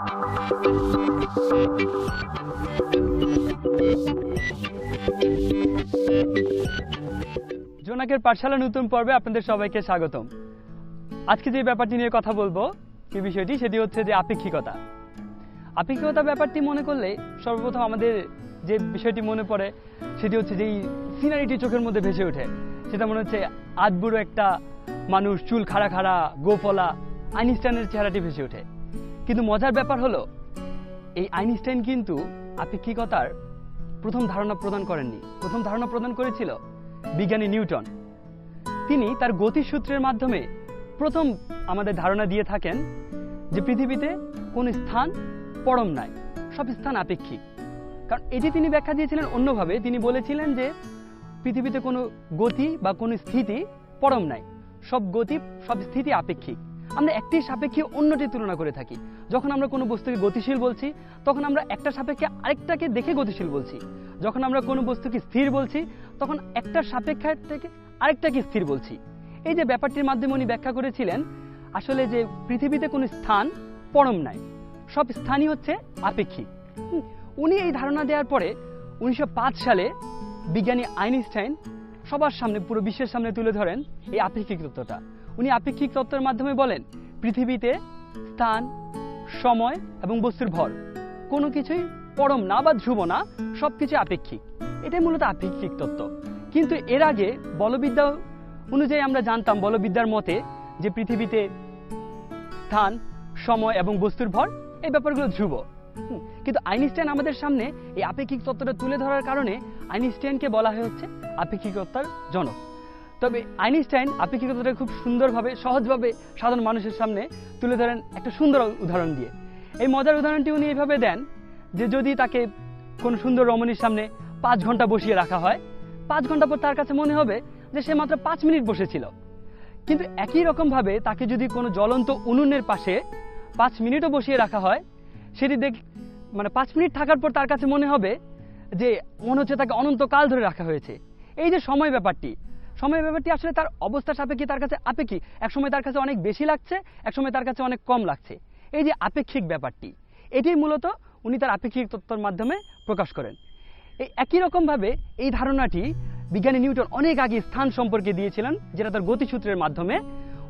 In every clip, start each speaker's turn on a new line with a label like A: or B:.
A: জোনাকের পাঠশালা নতুন পর্বে আপনাদের সবাইকে স্বাগতম। আজকে যে ব্যাপারটি নিয়ে কথা বলব যে বিষয়টি, সেটি হচ্ছে যে আপেক্ষিকতা। আপেক্ষিকতা ব্যাপারটি মনে করলে সর্বপ্রথম আমাদের যে বিষয়টি মনে পড়ে, সেটি হচ্ছে যে এই সিনারিটি চোখের মধ্যে ভেসে ওঠে। সেটা মনে হচ্ছে আদবুড়ো একটা মানুষ, চুল খাড়া খাড়া গোফলা আইনস্টাইনের চেহারাটি ভেসে ওঠে। কিন্তু মজার ব্যাপার হলো, এই আইনস্টাইন কিন্তু আপেক্ষিকতার প্রথম ধারণা প্রদান করেননি। প্রথম ধারণা প্রদান করেছিল বিজ্ঞানী নিউটন। তিনি তার গতিসূত্রের মাধ্যমে প্রথম আমাদের ধারণা দিয়ে থাকেন যে পৃথিবীতে কোন স্থান পরম নাই, সব স্থান আপেক্ষিক। কারণ এটি তিনি ব্যাখ্যা দিয়েছিলেন অন্যভাবে। তিনি বলেছিলেন যে পৃথিবীতে কোনো গতি বা কোনো স্থিতি পরম নাই, সব গতি, সব স্থিতি আপেক্ষিক। আমরা একটি সাপেক্ষে অন্যটির তুলনা করে থাকি। যখন আমরা কোনো বস্তুকে গতিশীল বলছি, তখন আমরা একটা সাপেক্ষে আরেকটাকে দেখে গতিশীল বলছি। যখন আমরা কোনো বস্তুকে স্থির বলছি, তখন একটা সাপেক্ষার থেকে আরেকটাকে স্থির বলছি। এই যে ব্যাপারটির মাধ্যমে উনি ব্যাখ্যা করেছিলেন, আসলে যে পৃথিবীতে কোনো স্থান পরম নাই, সব স্থানই হচ্ছে আপেক্ষিক। উনি এই ধারণা দেওয়ার পরে উনিশশো পাঁচ সালে বিজ্ঞানী আইনস্টাইন সবার সামনে, পুরো বিশ্বের সামনে তুলে ধরেন এই আপেক্ষিক তত্ত্বটা। উনি আপেক্ষিক তত্ত্বের মাধ্যমে বলেন, পৃথিবীতে স্থান, সময় এবং বস্তুর ভর, কোনো কিছুই পরম না বা ধ্রুব না সব কিছু আপেক্ষিক। এটাই মূলত আপেক্ষিক তত্ত্ব। কিন্তু এর আগে বলবিদ্যা অনুযায়ী আমরা জানতাম বলবিদ্যার মতে যে পৃথিবীতে স্থান, সময় এবং বস্তুর ভর, এই ব্যাপারগুলো ধ্রুব। কিন্তু আইনস্টাইন আমাদের সামনে এই আপেক্ষিক তত্ত্বটা তুলে ধরার কারণে আইনস্টাইনকে বলা হয় হচ্ছে আপেক্ষিকতার জনক। তবে আইনস্টাইন আপেক্ষিকতাটা খুব সুন্দরভাবে, সহজভাবে সাধারণ মানুষের সামনে তুলে ধরেন একটা সুন্দর উদাহরণ দিয়ে। এই মজার উদাহরণটি উনি এইভাবে দেন যে যদি তাকে কোনো সুন্দর রমণীর সামনে পাঁচ ঘণ্টা বসিয়ে রাখা হয়, পাঁচ ঘণ্টা পর তার কাছে মনে হবে যে সে মাত্র পাঁচ মিনিট বসেছিল। কিন্তু একই রকমভাবে তাকে যদি কোনো জ্বলন্ত উনুনের পাশে পাঁচ মিনিটও বসিয়ে রাখা হয়, সেটি দেখ মানে পাঁচ মিনিট থাকার পর তার কাছে মনে হবে যে মনে হচ্ছে তাকে অনন্তকাল ধরে রাখা হয়েছে। এই যে সময় ব্যাপারটি সময় ব্যাপারটি আসলে তার অবস্থা সাপেক্ষে তার কাছে আপেক্ষিক। এক সময় তার কাছে অনেক বেশি লাগছে এক সময় তার কাছে অনেক কম লাগছে। এই যে আপেক্ষিক ব্যাপারটি, এটি মূলত উনি তার আপেক্ষিক তত্ত্বর মাধ্যমে প্রকাশ করেন। এই একই রকমভাবে এই ধারণাটি বিজ্ঞানী নিউটন অনেক আগে স্থান সম্পর্কে দিয়েছিলেন, যেটা তার গতিসূত্রের মাধ্যমে।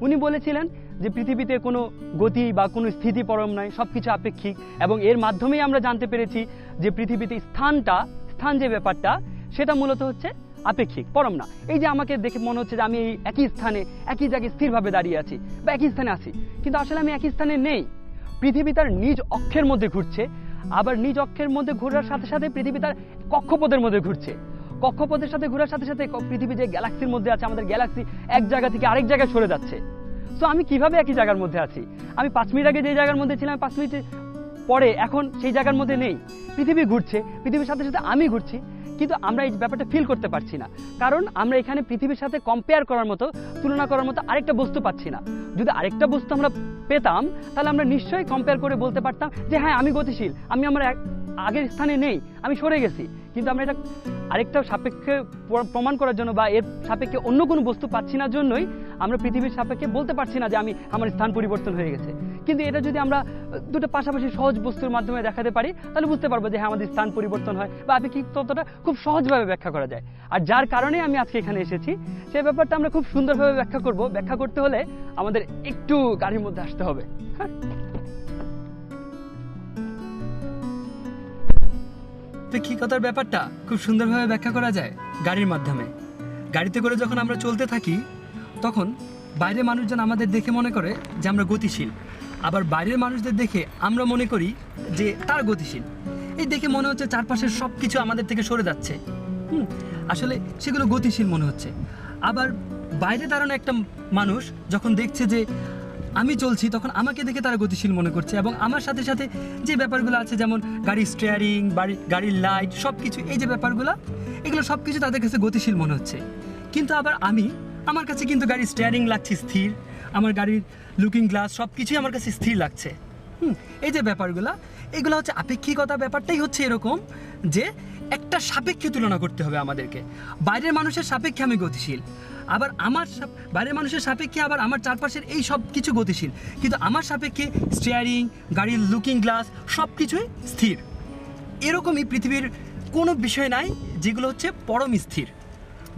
A: উনি বলেছিলেন যে পৃথিবীতে কোনো গতি বা কোনো স্থিতি পরম নয় সব কিছু আপেক্ষিক এবং এর মাধ্যমেই আমরা জানতে পেরেছি যে পৃথিবীতে স্থানটা, স্থান যে ব্যাপারটা, সেটা মূলত হচ্ছে আপেক্ষিক, পরম না। এই যে আমাকে দেখে মনে হচ্ছে যে আমি এই একই স্থানে, একই জায়গায় স্থিরভাবে দাঁড়িয়ে আছি বা একই স্থানে আছি। কিন্তু আসলে আমি একই স্থানে নেই। পৃথিবী তার নিজ অক্ষের মধ্যে ঘুরছে, আবার নিজ অক্ষের মধ্যে ঘোরার সাথে সাথে পৃথিবী তার কক্ষপথের মধ্যে ঘুরছে। কক্ষপথের সাথে ঘোরার সাথে সাথে পৃথিবী যে গ্যালাক্সির মধ্যে আছে, আমাদের গ্যালাক্সি এক জায়গা থেকে আরেক জায়গায় সরে যাচ্ছে। তো আমি কীভাবে একই জায়গার মধ্যে আছি? আমি পাঁচ মিনিট আগে যে জায়গার মধ্যে ছিলাম, পাঁচ মিনিট পরে এখন সেই জায়গার মধ্যে নেই। পৃথিবী ঘুরছে, পৃথিবীর সাথে সাথে আমি ঘুরছি কিন্তু আমরা এই ব্যাপারটা ফিল করতে পারছি না। কারণ আমরা এখানে পৃথিবীর সাথে কম্পেয়ার করার মতো, তুলনা করার মতো আরেকটা বস্তু পাচ্ছি না। যদি আরেকটা বস্তু আমরা পেতাম, তাহলে আমরা নিশ্চয়ই কম্পেয়ার করে বলতে পারতাম যে হ্যাঁ আমি গতিশীল, আমি আমার আগের স্থানে নেই, আমি সরে গেছি। কিন্তু আমরা এটা আরেকটা সাপেক্ষে প্রমাণ করার জন্য বা এর সাপেক্ষে অন্য কোনো বস্তু পাচ্ছি না জন্যই আমরা পৃথিবীর সাপেক্ষে বলতে পারছি না যে, আমি, আমার স্থান পরিবর্তন হয়ে গেছে। কিন্তু এটা যদি আমরা, দুটো পাশাপাশি সহজ বস্তুর মাধ্যমে দেখাতে পারি, তাহলে বুঝতে পারব যে হ্যাঁ আমাদের স্থান পরিবর্তন হয় বা আপেক্ষিক তত্ত্বটা খুব সহজভাবে ব্যাখ্যা করা যায়। আর যার কারণে আমি আজকে এখানে এসেছি সেই ব্যাপারটা আমরা খুব সুন্দরভাবে ব্যাখ্যা করব। ব্যাখ্যা করতে হলে আমাদের একটু গাড়ির মধ্যে আসতে হবে। হ্যাঁ। আপেক্ষিকতার ব্যাপারটা? খুব সুন্দরভাবে ব্যাখ্যা করা যায় গাড়ির মাধ্যমে। গাড়িতে করে যখন আমরা চলতে থাকি, তখন বাইরে মানুষজন আমাদের দেখে মনে করে যে আমরা গতিশীল। আবার বাইরের মানুষদের দেখে আমরা মনে করি যে তার গতিশীল। এই দেখে মনে হচ্ছে চারপাশের সব কিছু আমাদের থেকে সরে যাচ্ছে। হুম, আসলে সেগুলো গতিশীল মনে হচ্ছে। আবার বাইরে দাঁড়ানো একটা মানুষ যখন দেখছে যে আমি চলছি, তখন আমাকে দেখে তারা গতিশীল মনে করছে এবং আমার সাথে সাথে যে ব্যাপারগুলো আছে, যেমন গাড়ির স্টিয়ারিং বাড়ি, গাড়ির লাইট সব কিছু এই যে ব্যাপারগুলো, এগুলো সব কিছু তাদের কাছে গতিশীল মনে হচ্ছে। কিন্তু আবার আমি, আমার কাছে কিন্তু গাড়ির স্টিয়ারিং লাগছে স্থির। আমার গাড়ির লুকিং গ্লাস সব কিছুই আমার কাছে স্থির লাগছে। হুম, এই যে ব্যাপারগুলো, এগুলো হচ্ছে আপেক্ষিকতা ব্যাপারটাই হচ্ছে এরকম যে একটা সাপেক্ষে তুলনা করতে হবে আমাদেরকে। বাইরের মানুষের সাপেক্ষে আমি গতিশীল,
B: আবার আমার বাইরের মানুষের সাপেক্ষে আবার আমার চারপাশের এই সব কিছু গতিশীল, কিন্তু আমার সাপেক্ষে স্টিয়ারিং গাড়ির লুকিং গ্লাস সব কিছুই স্থির। এরকমই পৃথিবীর কোনো বিষয় নাই যেগুলো হচ্ছে পরম স্থির।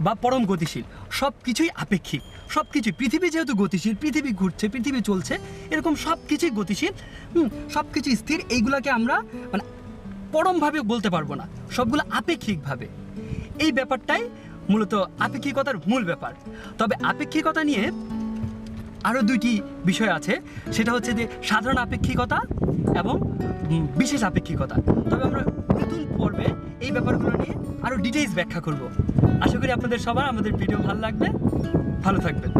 B: বা পরম গতিশীল সব কিছুই আপেক্ষিক সব কিছুই পৃথিবী যেহেতু গতিশীল, পৃথিবী ঘুরছে, পৃথিবী চলছে, এরকম সব কিছুই গতিশীল সব কিছু স্থির, এইগুলাকে আমরা মানে পরমভাবে বলতে পারব না, সবগুলো আপেক্ষিকভাবে। এই ব্যাপারটাই মূলত আপেক্ষিকতার মূল ব্যাপার। তবে আপেক্ষিকতা নিয়ে আরও দুইটি বিষয় আছে। সেটা হচ্ছে যে সাধারণ আপেক্ষিকতা এবং বিশেষ আপেক্ষিকতা। তবে আমরা নতুন পর্বে এই ব্যাপারগুলো নিয়ে আরও ডিটেলস ব্যাখ্যা করব। আশা করি আপনাদের সবার আমাদের ভিডিও ভালো লাগবে। ভালো থাকবেন।